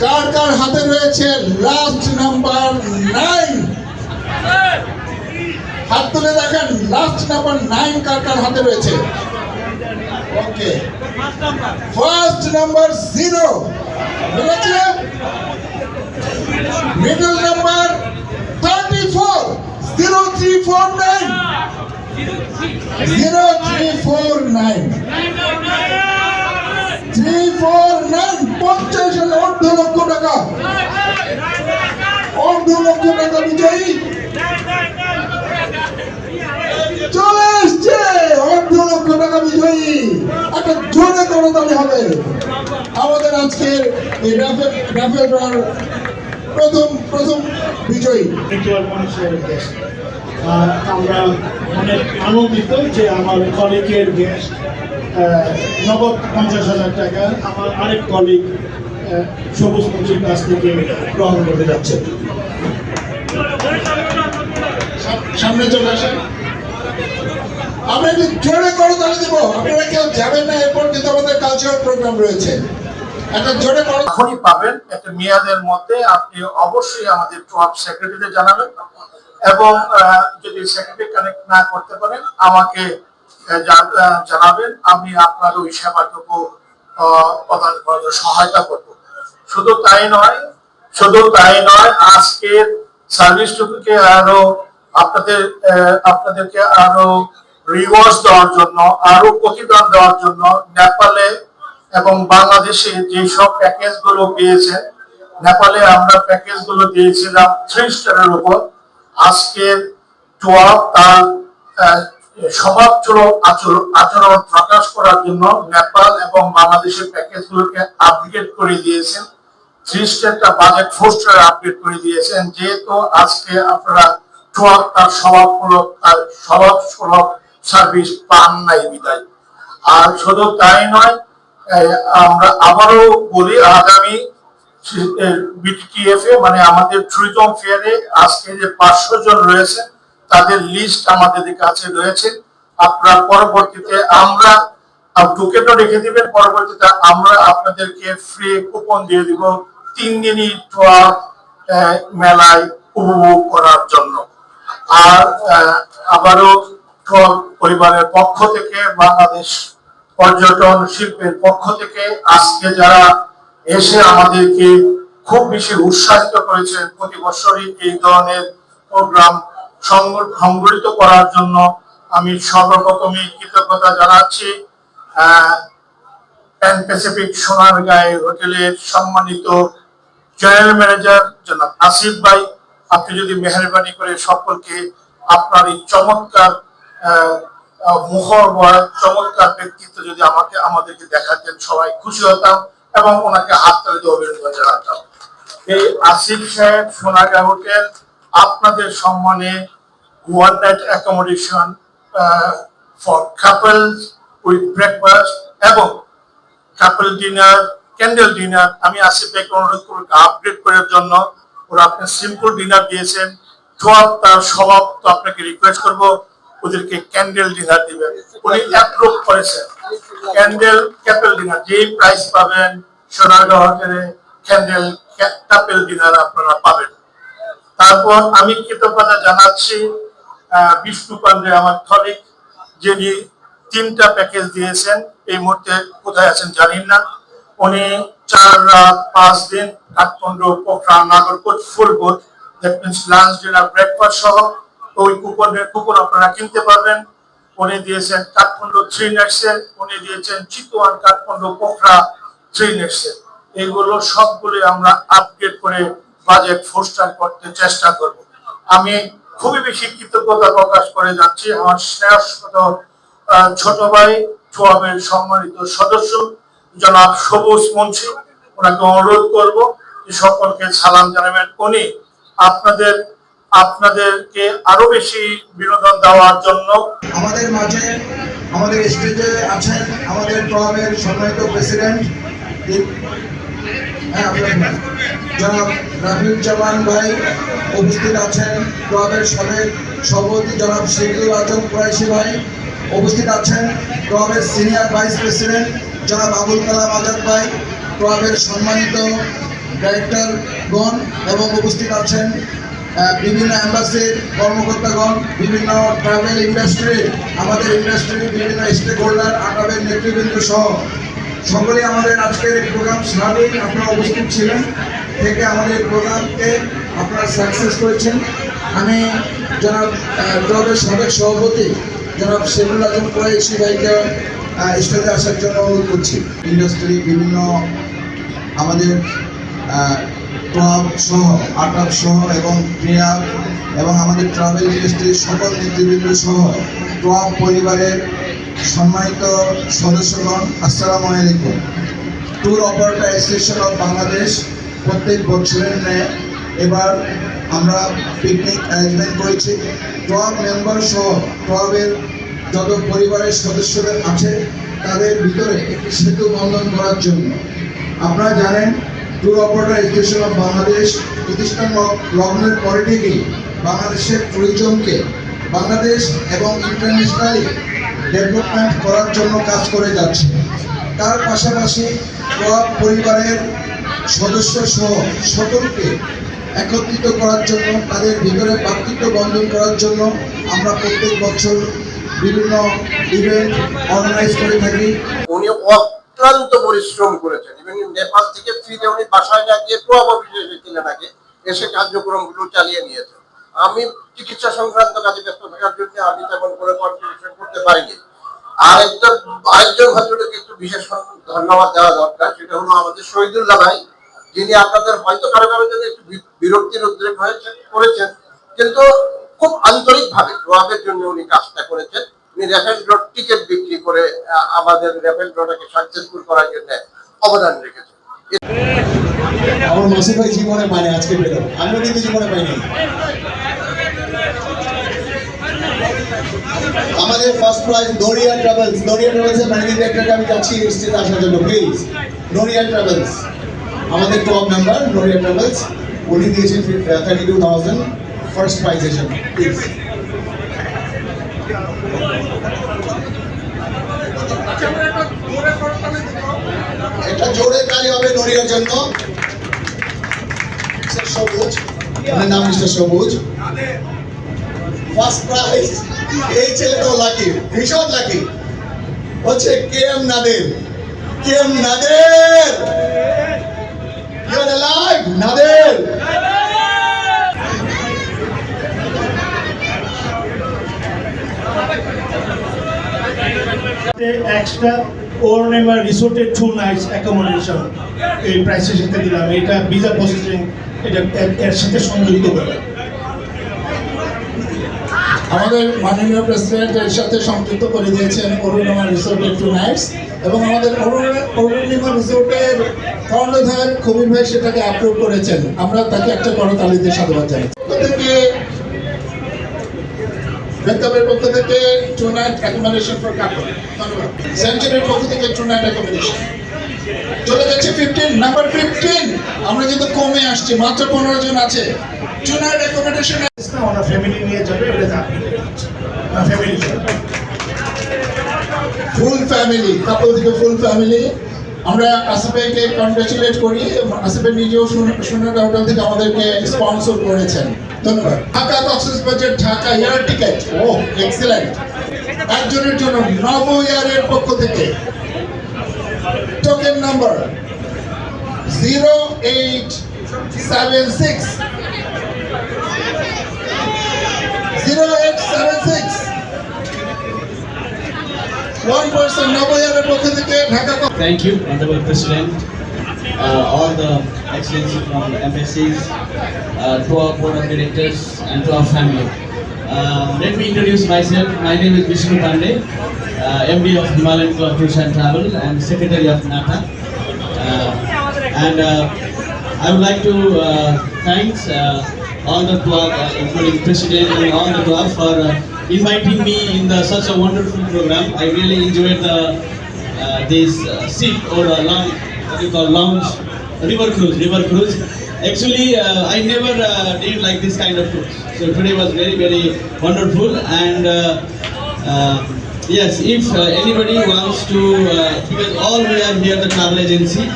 কার কার হাতে রয়েছে লাস্ট নাম্বার নাইন হাত তুলে দেখেন লাস্ট নাম্বার নাইন কার কার হাতে রয়েছে? ওকে ফার্স্ট নাম্বার জিরো রয়েছে middle number thirty four zero three four nine zero three four nine three four nine পঞ্চাশ হাজার অর্ধ লক্ষ টাকা। অর্ধ লক্ষ টাকা বিজয়ী। চলে এসছে। অর্ধ লক্ষ টাকা বিজয়ী। একটা জোরে করতালি হবে। আমাদের আজকের এই রাফেল রাফেল প্রথম প্রথম বিজয়ী। আমরা অনেক আনন্দিত যে আমার কলিগের গেস্ট নগদ পঞ্চাশ হাজার টাকা আমার আরেক কলিগ সবুজ মন্ত্রীর কাছ থেকে গ্রহণ করতে যাচ্ছে। সামনে চলে আসেন। না, এরপর প্রোগ্রাম রয়েছে। একটা জোরে পাবেন একটা মেয়াদের মধ্যে আপনি অবশ্যই আমাদের জানাবেন। এবং যদি কানেক্ট না করতে পারেন, আমাকে জানাবেন, আমি আপনার ওই সেবাটুকু প্রদান করার সহায়তা করব। শুধু তাই নয়, শুধু তাই নয়, আজকের সার্ভিসটুকুকে আরও আপনাদের আপনাদেরকে আরও রিওয়ার্স দেওয়ার জন্য, আরও প্রতিদান দেওয়ার জন্য নেপালে এবং বাংলাদেশে যেসব প্যাকেজগুলো পেয়েছেন নেপালে আমরা প্যাকেজগুলো দিয়েছিলাম থ্রি স্টারের উপর। আজকে টুয়া তার আহ, স্বভাবচূড়ক আচরণ আচরণ প্রকাশ করার জন্য নেপাল এবং বাংলাদেশের প্যাকেজ গুলোকে আপগ্রেড করে দিয়েছেন। বাজেট করে দিয়েছেন। যেহেতু আজকে আপনারা তার স্বভাবমূলক তার স্বভাব সুলভ সার্ভিস পান নাই বিদায়। আর শুধু তাই নয় আমরা আবারও বলি আগামী বিটিএফ এ মানে আমাদের ট্যুরিজম ফেয়ারে আজকে যে পাঁচশো জন রয়েছে তাদের লিস্ট আমাদের কাছে রয়েছে। আপনারা পরবর্তীতে আমরা রেখে দিবেন। পরবর্তীতে আমরা আপনাদেরকে ফ্রি কুপন দিয়ে দিব তিন দিনই মেলায় উপভোগ করার জন্য। আর আবারও পরিবারের পক্ষ থেকে, বাংলাদেশ পর্যটন শিল্পের পক্ষ থেকে আজকে যারা এসে আমাদেরকে খুব বেশি উৎসাহিত করেছেন প্রতি বছরই এই ধরনের প্রোগ্রাম সংগঠিত করার জন্য আমি সর্বপ্রথমে কৃতজ্ঞতা জানাচ্ছি প্যান প্যাসিফিক সোনারগাঁও হোটেলের সম্মানিত জেনারেল ম্যানেজার জনাব আসিফ ভাই। আপনি যদি মেহরবানি করে সকলকে আপনার এই চমৎকার মুখর বয় চমৎকার ব্যক্তিত্ব যদি আমাকে, আমাদেরকে দেখাতেন, সবাই খুশি হতাম এবং ওনাকে হাততালি দিয়ে অভিনন্দন জানাতাম। এই আসিফ সাহেব সোনারগাঁও হোটেল আপনাদের সম্মানে one night accommodation for couples with breakfast এবং কাপল ডিনার ক্যান্ডেল ডিনার আমি আসিফ ভাইকে অনুরোধ করব আপডেট করার জন্য। ওরা আপনি সিম্পল ডিনার দিয়েছেন। সব তার স্বভাব তো আপনাকে রিকোয়েস্ট করব, ওদেরকে ক্যান্ডেল ডিনার দিবেন। উনি অ্যাপ্রুভ করেছেন। ক্যান্ডেল ক্যাপেল ডিনার যেই প্রাইস পাবেন, সোনারগাঁও হোটেলে ক্যান্ডেল ক্যাপেল ডিনার আপনারা পাবেন। তারপর আমি কৃতজ্ঞতা জানাচ্ছি বিষ্ণু পান্ডে আমার থলিক যিনি তিনটা প্যাকেজ দিয়েছেন। এই মুহূর্তে কোথায় আছেন জানি না। উনি চার রাত, পাঁচ দিন Kathmandu Pokhara Nagarkot full board that means lunch dinner breakfast সহ ওই কুপনের কুপন আপনারা কিনতে পারবেন। উনি দিয়েছেন কাঠমান্ডু থ্রি নাইটসের উনি দিয়েছেন চিতোয়ান কাঠমান্ডু পোখরা থ্রি নাইটসের এইগুলো সবগুলি আমরা আপডেট করে বাজেট ফোর স্টার করতে চেষ্টা করব। আমি খুবই বেশি কৃতজ্ঞতা প্রকাশ করে যাচ্ছি। আমার ছোট ভাই চুয়াবের সম্মানিত সদস্য, জনাব সবুজ ওনাকে অনুরোধ করব সকলকে সালাম জানাবেন। উনি আপনাদের, আপনাদেরকে আরও বেশি বিনোদন দেওয়ার জন্য আমাদের মাঝে, আমাদের স্টেজে আছেন আমাদের সম্মানিত প্রেসিডেন্ট জনাব রাফিউল জামান ভাই উপস্থিত আছেন, ক্লাবের সাবেক সভাপতি জনাব শেখুল আজম কুরাইশি ভাই উপস্থিত আছেন, ক্লাবের সিনিয়র ভাইস প্রেসিডেন্ট জনাব আবুল কালাম আজাদ ভাই, ক্লাবের সম্মানিত ডাইরেক্টরগণ এবং উপস্থিত আছেন বিভিন্ন অ্যাম্বাসির কর্মকর্তাগণ, বিভিন্ন ট্রাভেল ইন্ডাস্ট্রি, আমাদের ইন্ডাস্ট্রির বিভিন্ন স্টেক হোল্ডার আটাবের নেতৃবৃন্দ সহ সকলেই আমাদের আজকের এই প্রোগ্রাম সারাদিন আপনারা উপস্থিত ছিলেন থেকে আমাদের প্রোগ্রামকে আপনারা সাকসেস করেছেন। আমি জনাব ক্লাবের সাবেক সভাপতি জনাব শেখুল আজম কুরাইশি ভাইকে স্টেজে আসার জন্য অনুরোধ করছি। ইন্ডাস্ট্রি বিভিন্ন আমাদের ক্লাব সহ আটাপ সহ এবং ক্রিয়া এবং আমাদের ট্রাভেল ইন্ডাস্ট্রির সকল নেতৃবৃন্দ সহ ক্লাব পরিবারের সম্মানিত সদস্যগণ, আসসালামু আলাইকুম। Tour operator association of Bangladesh প্রত্যেক বছরের ন্যায় এবার আমরা পিকনিক অ্যারেঞ্জমেন্ট করেছি। ক্লাব মেম্বার সহ ক্লাবের যত পরিবারের সদস্যদের আছে, তাদের ভিতরে একটি সেতু বন্ধন করার জন্য। আপনারা জানেন tour operator association of Bangladesh প্রতিষ্ঠান লগ- লগ্নের পরে থেকেই বাংলাদেশের ট্যুরিজমকে বাংলাদেশ এবং ইন্টারন্যাশনালি ডেভেলপমেন্ট করার জন্য কাজ করে যাচ্ছে। তার পাশাপাশি ক্লাব পরিবারের সদস্য সহ সকলকে একত্রিত করার জন্য, তাদের ভিতরে পার্থিত্ব বন্ধন করার জন্য আমরা প্রত্যেক বছর বিভিন্ন ইভেন্ট অর্গানাইজ করে থাকি। উনি অক্লান্ত পরিশ্রম করেছেন। এবং নেপাল থেকে ফিরে উনি বাসায় না গিয়ে প্রভাব অফিসে এসেছিলেন আগে, এসে কার্যক্রমগুলো চালিয়ে নিয়েছেন। আমি চিকিৎসা সংক্রান্ত কাজে ব্যস্ত থাকার জন্য আমি তেমন করে কন্ট্রিবিউশন করতে পারিনি। আর একটা আরেকজন ভদ্রলোকে একটু বিশেষ ধন্যবাদ দেওয়া দরকার, সেটা হলো আমাদের শহীদুল্লাহ ভাই। যিনি আপনাদের হয়তো কারও কারও জন্য একটু বিরক্তির উদ্রেক হয়েছে করেছেন, কিন্তু খুব আন্তরিক ভাবে ক্লাবের জন্য উনি কাজটা করেছেন। উনি রেফেল ড্রট টিকিট বিক্রি করে আমাদের রেফেল ড্রটাকে সাকসেসফুল করার জন্য অবদান রেখেছেন। আমার মাসুদ ভাই জীবনে পায়নি আজকে পেল আমিও কিন্তু জীবনে পাইনি। আমাদের first prize Noria travels Noria travels এর ম্যানেজিং ডিরেক্টরকে আমি চাচ্ছি স্টেজে আসার জন্য প্লিজ নরিয়া ট্রাভেলস আমাদের টপ মেম্বার নরিয়া ট্রাভেলস উনি দিয়েছেন থার্টি টু থাউজেন্ড ফার্স্ট প্রাইজের জন্য প্লিজ একটা জোরে তালি হবে নরিয়ার জন্য। সবুজ ওনার নাম মিস্টার সবুজ। ফার্স্ট প্রাইজ এই ছেলেটাও লাকি ভীষণ লাকি হচ্ছে K M Nader. K M Nader! You are live Nader! Extra Neymar রিসোর্টের টু নাইটস অ্যাকোমোডেশন এই প্রাইসের সাথে দিলাম। এটা ভিসা প্রসেসিং এটা এর- সাথে সংযুক্ত করে আমাদের মাননীয় প্রেসিডেন্ট এর সাথে সংযুক্ত করে দিয়েছেন অরুণিমা রিসোর্টের টু নাইটস এবং আমাদের অরুণ- অরুণিমা রিসোর্টের কর্ণধার কবির ভাই সেটাকে অ্যাপ্রুভ করেছেন। আমরা তাকে একটা করতালি দিয়ে সাধুবাদ জানাই থেকে বেতাবের পক্ষ থেকে two night accommodation for couple ধন্যবাদ। সেঞ্চুরির পক্ষ থেকে টু নাইট অ্যাকোমোডেশন চলে যাচ্ছে ফিফটিন নাম্বার ফিফটিন আমরা কিন্তু কমে আসছি মাত্র পনেরো জন আছে। টু নাইট অ্যাকোমোডেশন ওরা ফ্যামিলি নিয়ে যাবে ওটা আপনি ফ্যামিলি ফুল ফ্যামিলি কাপল থেকে ফুল ফ্যামিলি আমরা আসিফাইকে কনগ্রাচুলেট করি আসিফাই নিজেও সোনার হোটেল থেকে আমাদেরকে স্পন্সর করেছেন। ধন্যবাদ। Dhaka Cox's budget Dhaka air ticket ও এক্সেলেন্ট একজনের জন্য নব এয়ারের পক্ষ থেকে token number zero eight seven six One person, Thank you, Honorable President. Uh, all the excellencies from embassies, uh, to our board of directors, and to our family. Uh, let me introduce myself. My name is Vishnu Pandey, uh, MD of Himalayan Club Tours and Travel and Secretary of NATA. Uh, and uh, I would like to uh, thank uh, all the club, uh, including President and all the club for uh, inviting me in the, such a wonderful program. I really enjoyed the uh, this uh, seat or a long, what you call lounge, river cruise, river cruise. Actually, uh, I never uh, did like this kind of cruise. So today was very, very wonderful. And uh, uh, yes, if uh, anybody wants to, uh, because all we are here, the travel agency,